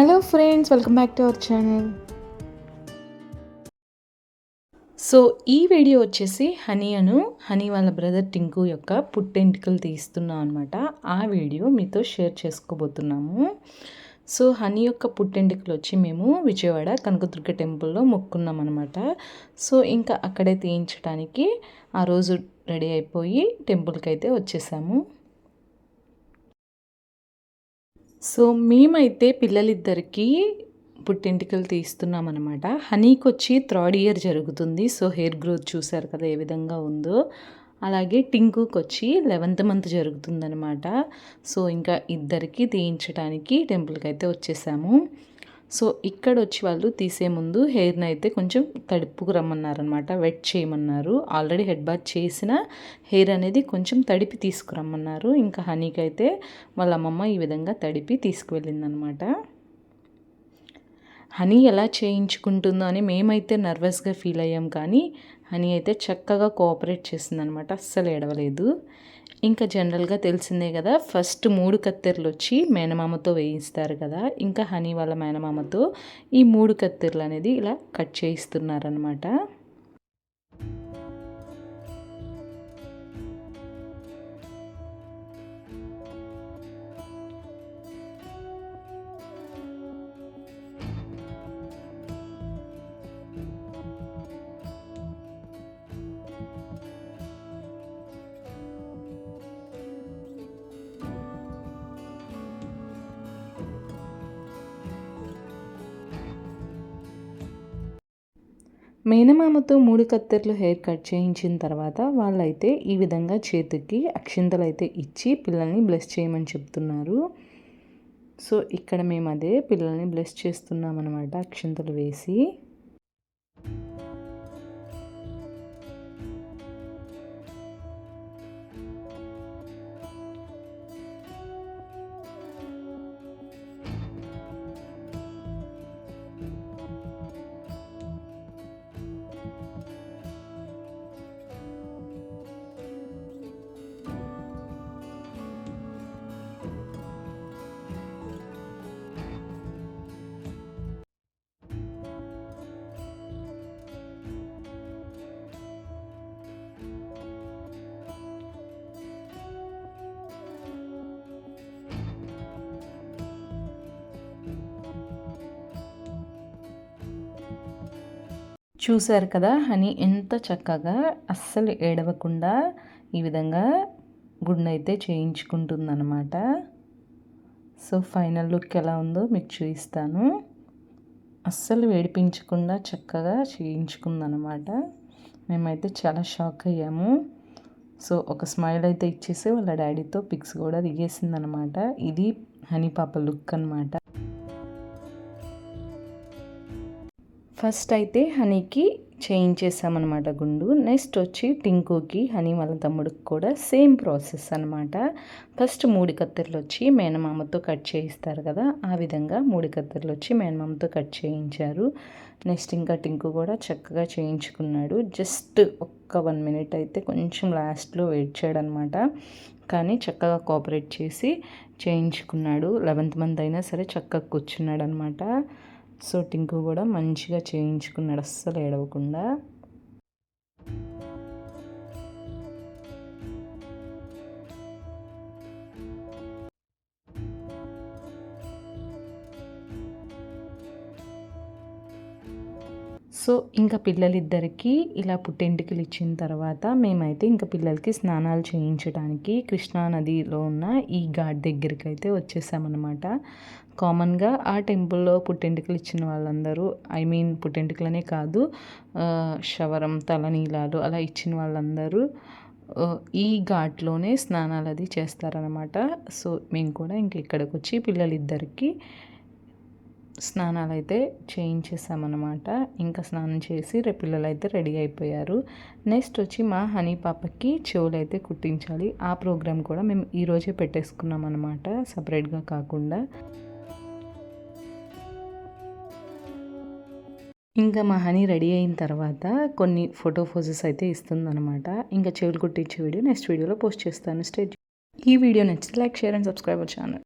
Hello friends welcome back to our channel. So ఈ video వచ్చేసి honey అను honey వాళ్ళ బ్రదర్ టింకు యొక్క పుట్టెంటికలు తీస్తున్నాం అనమాట ఆ వీడియో మీతో షేర్ చేసుకోబోతున్నాము. సో హనీ యొక్క పుట్టెంటికలు వచ్చి మేము విజయవాడ కనకదుర్గ టెంపుల్లో మొక్కున్నాం అనమాట సో ఇంకా అక్కడే తీయించడానికి ఆ రోజు రెడీ అయిపోయి టెంపుల్కి అయితే వచ్చేసాము. సో మేమైతే పిల్లలిద్దరికీ పుట్టింటికలు తీస్తున్నాం అనమాట హనీకి వచ్చి థర్డ్ ఇయర్ జరుగుతుంది. సో హెయిర్ గ్రోత్ చూసారు కదా ఏ విధంగా ఉందో. అలాగే టింకుకి వచ్చి లెవెంత్ మంత్ జరుగుతుందనమాట సో ఇంకా ఇద్దరికి తీయించడానికి టెంపుల్కి అయితే వచ్చేసాము. సో ఇక్కడ వచ్చి వాళ్ళు తీసే ముందు హెయిర్ని అయితే కొంచెం తడుపుకు రమ్మన్నారనమాట వెట్ చేయమన్నారు. ఆల్రెడీ హెడ్ బాత్ చేసిన హెయిర్ అనేది కొంచెం తడిపి తీసుకురమ్మన్నారు. ఇంకా హనీకి అయితే వాళ్ళ అమ్మమ్మ ఈ విధంగా తడిపి తీసుకువెళ్ళిందనమాట హనీ ఎలా చేయించుకుంటుందో అని మేమైతే నర్వస్గా ఫీల్ అయ్యాం కానీ హనీ అయితే చక్కగా కోఆపరేట్ చేసిందనమాట అస్సలు ఏడవలేదు ఇంకా జనరల్గా తెలిసిందే కదా ఫస్ట్ మూడు కత్తెరలు వచ్చి మేనమామతో వేయిస్తారు కదా ఇంకా హనీ వాళ్ళ మేనమామతో ఈ మూడు కత్తెరలు అనేది ఇలా కట్ చేయిస్తున్నారనమాట మేనమామతో మూడు కత్తెర్లు హెయిర్ కట్ చేయించిన తర్వాత వాళ్ళైతే ఈ విధంగా చేతికి అక్షింతలు అయితే ఇచ్చి పిల్లల్ని బ్లెస్ చేయమని చెప్తున్నారు. సో ఇక్కడ మేము అదే పిల్లల్ని బ్లెస్ చేస్తున్నాం అనమాట అక్షింతలు వేసి. చూశారు కదా హనీ ఎంత చక్కగా అస్సలు ఏడవకుండా ఈ విధంగా గుండైతే చేయించుకుంటుందన్నమాట. సో ఫైనల్ లుక్ ఎలా ఉందో మీకు చూపిస్తాను. అస్సలు వేడిపించకుండా చక్కగా చేయించుకుందనమాట మేమైతే చాలా షాక్ అయ్యాము. సో ఒక స్మైల్ అయితే ఇచ్చేసి వాళ్ళ డాడీతో పిక్స్ కూడా దిగేసిందనమాట ఇది హనీ పాప లుక్ అనమాట ఫస్ట్ అయితే హనీకి చేయించేసామన్నమాట గుండు. నెక్స్ట్ వచ్చి టింకుకి హనీ వాళ్ళ తమ్ముడికి కూడా సేమ్ ప్రాసెస్ అనమాట ఫస్ట్ మూడు కత్తెరలు వచ్చి మేనమామతో కట్ చేయిస్తారు కదా ఆ విధంగా మూడు కత్తెరలు వచ్చి మేనమామతో కట్ చేయించారు. నెక్స్ట్ ఇంకా టింకు కూడా చక్కగా చేయించుకున్నాడు. జస్ట్ ఒక్క వన్ మినిట్ అయితే కొంచెం లాస్ట్లో వెయిట్ చేయడనమాట కానీ చక్కగా కోఆపరేట్ చేసి చేయించుకున్నాడు. లెవెంత్ మంత్ అయినా సరే చక్కగా కూర్చున్నాడు అనమాట సో టింకు కూడా మంచిగా చేయించుకున్నాడు. అస్సలు ఏడవకుండా. సో ఇంకా పిల్లలిద్దరికీ ఇలా పుట్టెంటికలు ఇచ్చిన తర్వాత మేమైతే ఇంకా పిల్లలకి స్నానాలు చేయించడానికి కృష్ణా నదిలో ఉన్న ఈ ఘాట్ దగ్గరికి అయితే వచ్చేసామన్నమాట. కామన్గా ఆ టెంపుల్లో పుట్టెంటికలు ఇచ్చిన వాళ్ళందరూ ఐ మీన్ పుట్టెంటికలనే కాదు శవరం తలనీలాలు అలా ఇచ్చిన వాళ్ళందరూ ఈ ఘాట్లోనే స్నానాలు అది చేస్తారనమాట సో మేము కూడా ఇంక ఇక్కడికి వచ్చి పిల్లలిద్దరికీ స్నానాలు అయితే చేయించేసామన్నమాట. ఇంకా స్నానం చేసి రేపు పిల్లలు అయితే రెడీ అయిపోయారు. నెక్స్ట్ వచ్చి మా హనీ పాపకి చెవులు అయితే కుట్టించాలి. ఆ ప్రోగ్రామ్ కూడా మేము ఈరోజే పెట్టేసుకున్నాం అనమాట సపరేట్గా కాకుండా. ఇంకా మా హనీ రెడీ అయిన తర్వాత కొన్ని ఫోటో ఫోజెస్ అయితే ఇస్తుందన్నమాట. ఇంకా చెవులు కుట్టించే వీడియో నెక్స్ట్ వీడియోలో పోస్ట్ చేస్తాను. స్టేట్ ఈ వీడియో నచ్చితే like share and subscribe channel.